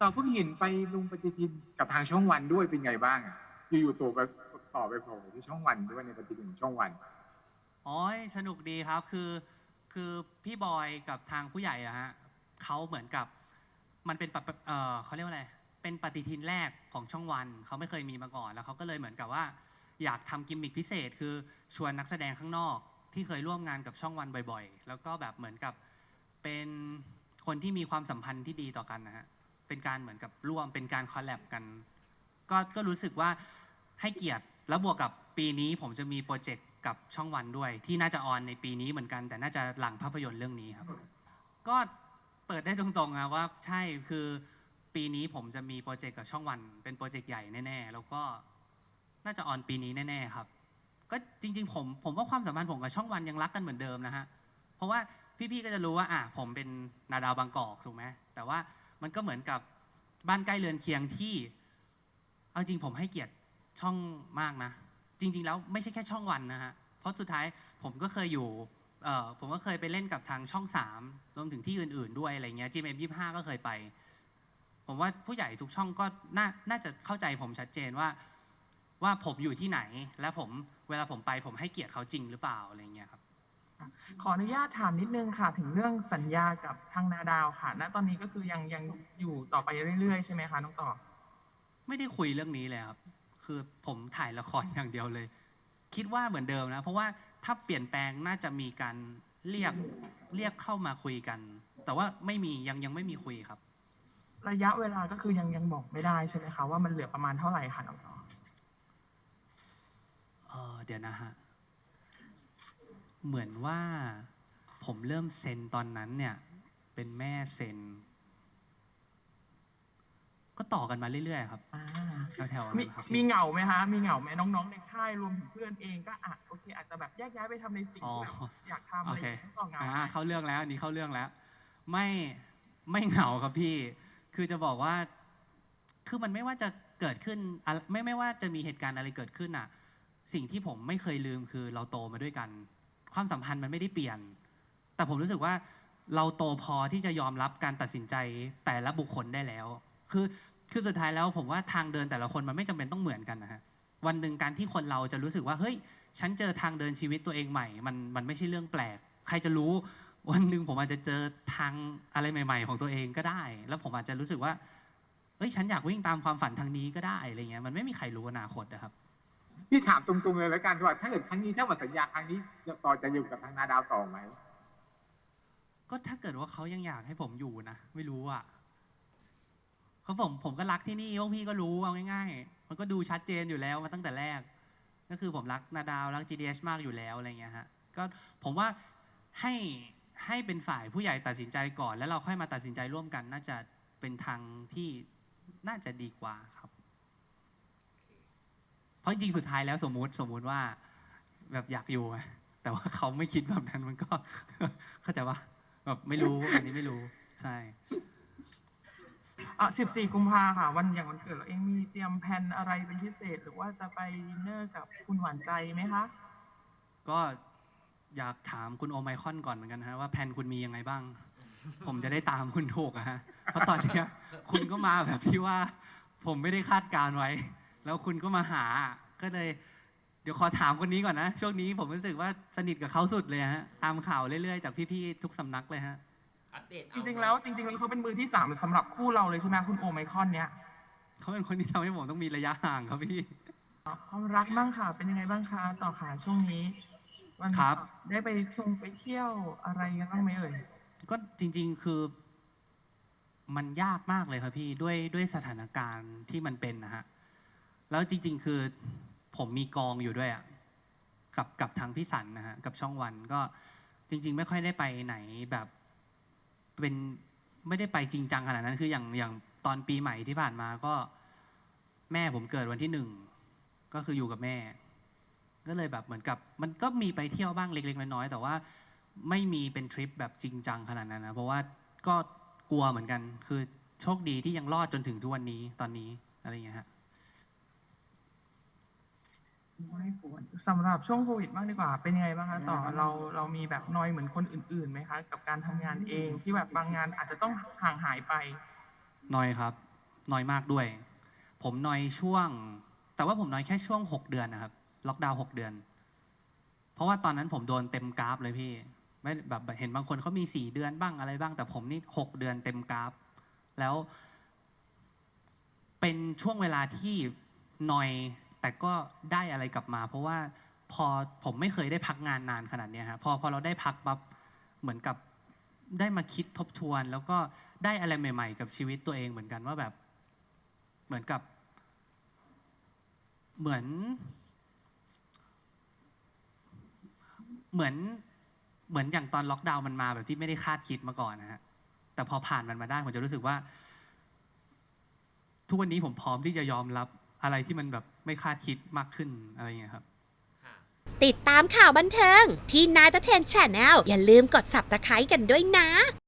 ต่อเพิ่งเห็นไปลุงปฏิทินกับทางช่องวันด้วยเป็นไงบ้างอะอยู่ๆตัวไปต่อไปโผล่ที่ช่องวันด้วยในปฏิทินของช่องวันอ๋อสนุกดีครับคือ คือพี่บอยกับทางผู้ใหญ่อะฮะเขาเหมือนกับ มันเป็นปะเออเขาเรียกว่าอะไร เป็นปฏิทินแรกของช่องวันเขาไม่เคยมีมาก่อนแล้วเขาก็เลยเหมือนกับว่า อยากทำกิมมิคพิเศษ คือชวนนักแสดงข้างนอก ที่เคยร่วมงานกับช่องวันบ่อย ๆ แล้วก็แบบเหมือนกับเป็นคนที่มีความสัมพันธ์ที่ดีต่อกันนะฮะ เป็นการเหมือนกับร่วมเป็นการคอลแลบกันก็ก็รู้สึกว่าให้เกียรติแล้วบวกกับปีนี้ผมจะมีโปรเจกต์กับช่องวันด้วย ที่น่าจะออนในปีนี้เหมือนกัน แต่น่าจะหลังภาพยนตร์เรื่องนี้ครับ ก็เปิดได้ตรงๆนะว่าใช่คือปีนี้ผมจะมีโปรเจกต์กับช่องวัน เป็นโปรเจกต์ใหญ่แน่ๆแล้วก็น่าจะออนปีนี้แน่ ๆครับ ก็จริง ๆ ผมผมว่าความสัมพันธ์ผมกับช่องวันยังรักกันเหมือนเดิมนะฮะเพราะว่าพี่ๆก็จะรู้ว่าอะผมเป็นนาดาวบางกอกถูกไหมแต่ว่า มันก็เหมือนกับบ้านใกล้เรือนเคียงที่ เอาจริงผมให้เกียรติช่องมากนะ จริง ๆ แล้วไม่ใช่แค่ช่องวันนะฮะ เพราะสุดท้ายผมก็เคยอยู่เอ่อผมก็เคยไปเล่นกับทางช่องสามรวมถึงที่อื่น ๆ ด้วยอะไรเงี้ย GMM ยี่ห้าก็เคยไป ผมว่าผู้ใหญ่ทุกช่องก็น่าน่าจะเข้าใจผมชัดเจนว่า ว่าผมอยู่ที่ไหน และผมเวลาผมไปผมให้เกียรติเขาจริงหรือเปล่าอะไรเงี้ยครับ ขออนุญาตถามนิดนึงค่ะ ถึงเรื่องสัญญากับทางนาดาวค่ะ ณตอนนี้ก็คือยังยังอยู่ต่อไปเรื่อยๆ ใช่ไหมคะน้องต่อ ไม่ได้คุยเรื่องนี้เลยครับ คือผมถ่ายละครอย่างเดียวเลย คิดว่าเหมือนเดิมนะ เพราะว่าถ้าเปลี่ยนแปลงน่าจะมีการเรียกเรียกเข้ามาคุยกัน แต่ว่าไม่มียังยังไม่มีคุยครับ ระยะเวลาก็คือยังยังบอกไม่ได้ใช่ไหมคะว่ามันเหลือประมาณเท่าไหร่ค่ะน้องต่อเออเดี๋ยวนะฮะ เหมือนว่าผมเริ่มเซ็นตอนนั้นเนี่ย เป็นแม่เซ็น ก็ต่อกันมาเรื่อยๆครับ อ่า แถวๆมีนั้นครับมีเหงาไหมคะ มีเหงาไหมน้องๆ ในค่ายรวมถึงเพื่อนเองก็อะโอเค อาจจะแบบแยกย้ายไปทำในสิ่งอ๋อที่แบบอยากทำโออะไรเคอย่างเงี้ยน้องต่อเหงาอ่าไหมเข้าเรื่องแล้วอันนี้เข้าเรื่องแล้ว ไม่ไม่เหงาครับพี่ คือจะบอกว่า คือมันไม่ว่าจะเกิดขึ้นอะไม่ไม่ว่าจะมีเหตุการณ์อะไรเกิดขึ้นอะ สิ่งที่ผมไม่เคยลืมคือเราโตมาด้วยกัน ความสัมพันธ์มันไม่ได้เปลี่ยน แต่ผมรู้สึกว่าเราโตพอที่จะยอมรับการตัดสินใจแต่ละบุคคลได้แล้ว คือคือสุดท้ายแล้วผมว่าทางเดินแต่ละคนมันไม่จำเป็นต้องเหมือนกันนะฮะวันหนึ่งการที่คนเราจะรู้สึกว่าเฮ้ย ฉันเจอทางเดินชีวิตตัวเองใหม่ มันมันไม่ใช่เรื่องแปลก ใครจะรู้ วันหนึ่งผมอาจจะเจอทางอะไรใหม่ ๆ ของตัวเองก็ได้ แล้วผมอาจจะรู้สึกว่าเอ้ยฉันอยากวิ่งตามความฝันทางนี้ก็ได้อะไรเงี้ยมันไม่มีใครรู้อนาคตนะครับ พี่ถามตรงๆเลยแล้วกันว่า ถ้าเกิดครั้งนี้ถ้าหมดสัญญาครั้งนี้จะต่อจะอยู่กับทางนาดาวต่อไหมก็ถ้าเกิดว่าเขายังอยากให้ผมอยู่นะไม่รู้อะเขาผมผมก็รักที่นี่พวกพี่ก็รู้เอาง่ายๆ มันก็ดูชัดเจนอยู่แล้วมาตั้งแต่แรก ก็คือผมรักนาดาวรัก GDH มากอยู่แล้วอะไรเงี้ยฮะก็ผมว่าให้ให้เป็นฝ่ายผู้ใหญ่ตัดสินใจก่อน แล้วเราค่อยมาตัดสินใจร่วมกัน น่าจะเป็นทางที่น่าจะดีกว่าครับ ราะจริงๆสุดท้ายแล้วสมมุติสมมุติว่าแบบอยากอยู่อะแต่ว่าเขาไม่คิดแบบนั้นมันก็ เข้าใจว่าแบบไม่รู้อันนี้ไม่รู้ใช่ อะ14 กุมภาค่ะ วันอย่างวันเกิดเราเองมีเตรียมแผนอะไรเป็นพิเศษ หรือว่าจะไปดินเนอร์กับคุณหวานใจไหมคะ ก็อยากถามคุณโอไมคอนก่อนเหมือนกันฮะว่าแผนคุณมียังไงบ้าง ผมจะได้ตามคุณถูกอะฮะเพราะตอนเนี้ยคุณก็มาแบบที่ว่า ผมไม่ได้คาดการไว้ แล้วคุณก็มาหา ก็เลย เดี๋ยวขอถามคนนี้ก่อนนะ ช่วงนี้ผมรู้สึกว่าสนิทกับเขาสุดเลยฮะ ตามข่าวเรื่อยๆ จากพี่ๆทุกสำนักเลยฮะ อัปเดตจเอาริงๆแล้วจริงๆแล้วเขาเป็นมือที่สามสำหรับคู่เราเลยใช่ไหมคุณโอไมคอนเนี้ยเขาเป็นคนที่ทำให้ผมต้องมีระยะห่างครับพี่ ความรักบ้างค่ะเป็นยังไงบ้างคะต่อขาช่วงนี้วันครับ ได้ไปชงไปเที่ยวอะไรกันบ้างไหมเอ่ยก็จริง ๆ คือ มันยากมากเลยครับพี่ด้วยด้วยสถานการณ์ที่มันเป็นนะฮะ แล้วจริง ๆ คือผมมีกองอยู่ด้วยอะกับกับทางพี่สันนะฮะกับช่องวันก็จริง ๆ ไม่ค่อยได้ไปไหนแบบเป็นไม่ได้ไปจริงจังขนาดนั้น คืออย่างอย่างตอนปีใหม่ที่ผ่านมาก็แม่ผมเกิดวันที่หนึ่งก็คืออยู่กับแม่ ก็เลยแบบเหมือนกับ มันก็มีไปเที่ยวบ้างเล็ก ๆ น้อยๆแต่ว่าไม่มีเป็นทริปแบบจริงจังขนาดนั้นนะเพราะว่าก็กลัวเหมือนกัน คือโชคดีที่ยังรอดจนถึงทุกวันนี้ตอนนี้อะไรอย่างเงี้ยฮะ ไม่ควรสำหรับช่วงโควิดบ้างดีกว่า เป็นยังไงบ้างคะต่อเราเรามีแบบนอยเหมือนคนอื่นๆไหมคะ กับการทำงานเองที่แบบบางงานอาจจะต้องห่างหายไปน้อยครับน้อยมากด้วย ผมน้อยช่วง แต่ว่าผมน้อยแค่ช่วง 6 เดือนนะครับ ล็อกดาวน์6เดือน เพราะว่าตอนนั้นผมโดนเต็มกราฟเลยพี่ ไม่แบบเห็นบางคนเขามี 4 เดือนบ้างอะไรบ้าง แต่ผมนี่ 6 เดือนเต็มกราฟ แล้ว เป็นช่วงเวลาที่นอย แต่ก็ได้อะไรกลับมา เพราะว่าพอผมไม่เคยได้พักงานนานขนาดเนี้ยฮะพอพอเราได้พักปั๊บเหมือนกับได้มาคิดทบทวน แล้วก็ได้อะไรใหม่ ๆ กับชีวิตตัวเองเหมือนกันว่าแบบ เหมือนกับ เหมือน เหมือนเหมือนอย่างตอนล็อกดาวน์มันมาแบบที่ไม่ได้คาดคิดมาก่อนนะฮะแต่พอผ่านมันมาได้ผมจะรู้สึกว่า ทุกวันนี้ผมพร้อมที่จะยอมรับ อะไรที่มันแบบไม่คาดคิดมากขึ้นอะไรอย่างเงี้ยครับ ติดตามข่าวบันเทิง พี่นายตะเทนแชนแนลอย่าลืมกด subscribe กันด้วยนะ